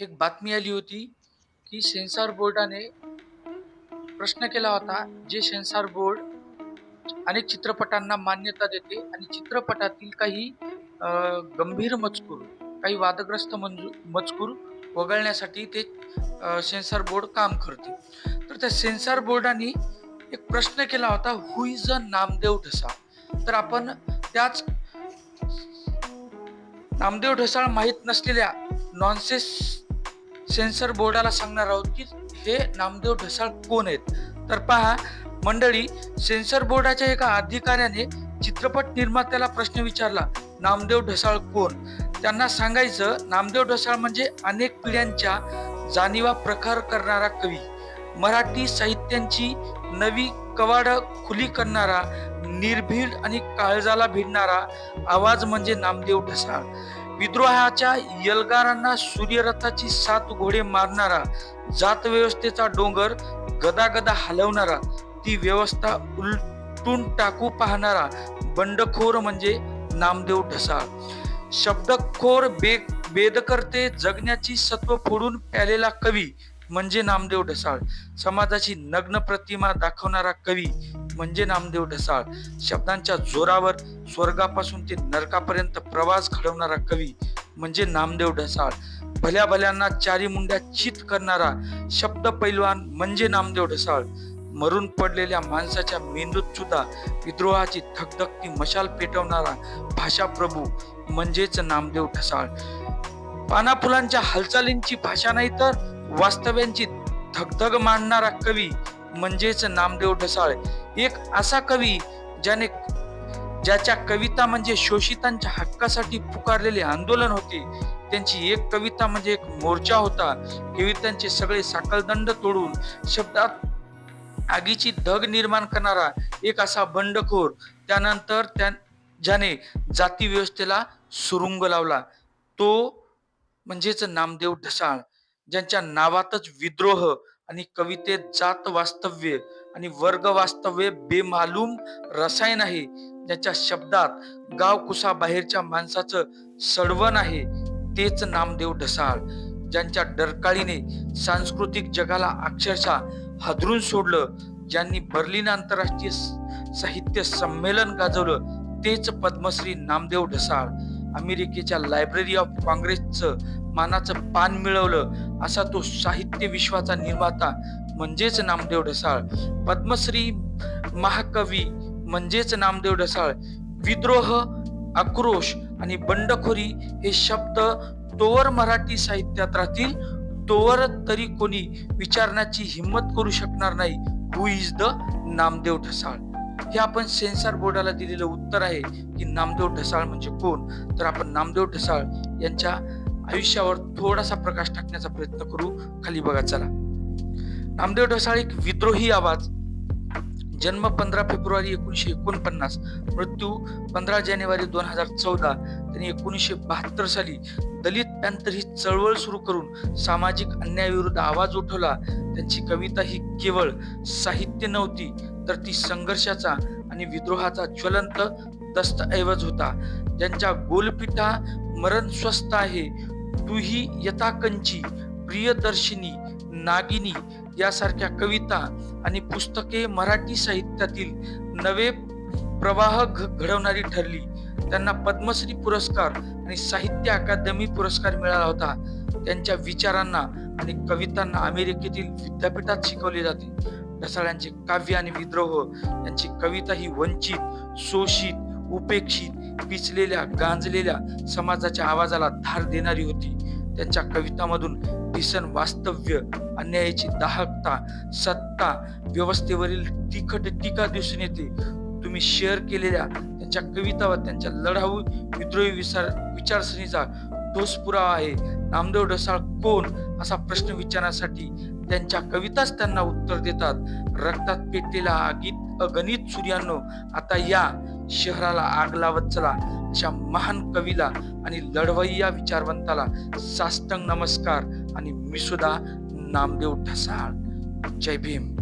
एक बातमी आली होती की सेन्सॉर बोर्डाने प्रश्न केला होता जे सेन्सॉर बोर्ड अनेक चित्रपटांना मान्यता देते आणि चित्रपटातील काही गंभीर मजकूर काही वादग्रस्त मंजू मजकूर वगळण्यासाठी ते सेन्सॉर बोर्ड काम करते. तर त्या सेन्सॉर बोर्डाने एक प्रश्न केला होता हु इज अ नामदेव ढसाळ? तर आपण त्याच नामदेव ढसाळ माहीत नसलेल्या नॉनसेस सेन्सर बोर्डाला सांगणार आहोत की हे नामदेव ढसाळ कोण आहेत? तर पहा मंडळी सेन्सर बोर्डाच्या एका अधिकाऱ्याने चित्रपट निर्मात्याला प्रश्न विचारला नामदेव ढसाळ कोण? त्यांना सांगायचं नामदेव ढसाळ म्हणजे अनेक पिढ्यांच्या जाणीवा प्रखर करणारा कवी. मराठी साहित्यांची नवी कवाड खुली करणारा निर्भीड आणि काळजाला भिडणारा आवाज म्हणजे नामदेव ढसाळ. विद्रोहाच्या यलगारांना सूर्यरथाची सात घोडे मारणारा जात व्यवस्थेचा डोंगर गदागदा हलवणारा ती व्यवस्था उलटून टाकू पाहणारा बंडखोर म्हणजे नामदेव ढसाळ. शब्दखोर बे बेदकर्ते जगण्याची सत्व फोडून प्यालेला कवी म्हणजे नामदेव ढसाळ. समाजाची नग्न प्रतिमा दाखवणारा कवी म्हणजे नामदेव ढसाळ. शब्दांच्या जोरावर स्वर्गापासून ते नरकापर्यंत प्रवास घडवणारा कवी म्हणजे नामदेव ढसाळ. भल्या भल्यांना चारी मुंड्या चित करणारा शब्द पैलवान म्हणजे नामदेव ढसाळ. मरून पडलेल्या माणसाच्या मेंदूत सुद्धा विद्रोहाची धगधगती मशाल पेटवणारा भाषा प्रभू म्हणजेच नामदेव ढसाळ. पानाफुलांच्या हालचालींची भाषा नाही तर वास्तव्यांची धगधग मांडणारा कवी म्हणजेच नामदेव ढसाळ एक असा कवी ज्याने ज्याच्या कविता म्हणजे शोषितांच्या हक्कासाठी पुकारलेले आंदोलन होते. त्यांची एक कविता म्हणजे एक मोर्चा होता. कवितांचे सगळे साकलदंड तोडून शब्दात आगीची धग निर्माण करणारा एक असा बंडखोर त्यानंतर त्या ज्याने जाती व्यवस्थेला सुरुंग लावला. तो म्हणजेच नामदेव ढसाळ ज्यांच्या नावातच विद्रोह आणि कवितेत जात वास्तव्य आणि वर्ग वास्तव्य बेमालूम रसायन आहे. ज्याच्या शब्दात गाव कुसा बाहेरच्या माणसाचं सडवण आहे तेच नामदेव ढसाळ. ज्यांच्या डरकाळीने सांस्कृतिक जगाला अक्षरशः हादरून सोडलं ज्यांनी बर्लिन आंतरराष्ट्रीय साहित्य संमेलन गाजवलं तेच पद्मश्री नामदेव ढसाळ. अमेरिकेच्या लायब्ररी ऑफ काँग्रेसचं मानाचं पान मिळवलं असा तो साहित्य विश्वाचा निर्माता म्हणजेच नामदेव ढसाळ. पद्मश्री महाकवी म्हणजेच नामदेव ढसाळ. विद्रोह आक्रोश आणि बंडखोरी हे शब्द तोवर मराठी साहित्यात राहतील तोवर तरी कोणी विचारण्याची हिंमत करू शकणार नाही. Who is the Namdeo Dhasal? हे आपण सेन्सॉर बोर्डाला दिलेलं उत्तर आहे की नामदेव ढसाळ म्हणजे कोण? तर आपण नामदेव ढसाळ यांच्या आयुष्यावर थोडासा प्रकाश टाकण्याचा प्रयत्न करू. खाली बघा चला. नामदेव ढसाळ एक विद्रोही आवाज. जन्म पंधरा फेब्रुवारी एकोणीशे एकोणपन्नास. मृत्यू पंधरा जानेवारी दोन हजार चौदा. त्यांनी एकोणीसशे बहात्तर साली दलित पॅंथर ही चळवळ सुरू करून सामाजिक अन्यायाविरुद्ध आवाज उठवला. त्यांची कविता ही केवळ साहित्य नव्हती तर ती संघर्षाचा आणि विद्रोहाचा ज्वलंत दस्तऐवज होता. ज्यांच्या गोलपिठा मरण स्वस्त आहे तूही यथाकंची प्रियदर्शिनी नागिनी यासारख्या कविता आणि पुस्तके मराठी साहित्यातील नवे प्रवाह घ- घडवणारी ठरली. त्यांना पद्मश्री पुरस्कार आणि साहित्य अकादमी पुरस्कार मिळाला होता. त्यांच्या विचारांना आणि कवितांना अमेरिकेतील विद्यापीठात शिकवले जाते. ढसाळ्यांचे काव्य आणि विद्रोह यांची कविता ही वंचित शोषित उपेक्षित पिचलेल्या गांजलेल्या समाजाच्या आवाजाला धार देणारी होती. त्यांच्या कवितामधून भीषण वास्तव्य अन्यायाची दाहकता सत्ता व्यवस्थेवरील तिखट टीका दिसून येते. तुम्ही शेअर केलेल्या त्यांच्या कविता व त्यांच्या लढाऊ विद्रोही विचार विचारसरणीचा ठोस पुरावा आहे. नामदेव ढसाळ कोण? असा प्रश्न विचारण्यासाठी त्यांच्या कविताच त्यांना उत्तर देतात. रक्तात पेटलेला आगीत अगणित सूर्यानो आता या. शहराला आग लावत चला. अशा महान कवीला आणि लढवय्या विचारवंताला साष्टंग नमस्कार आणि मी सुद्धा नामदेव ढसाळ. जय भीम.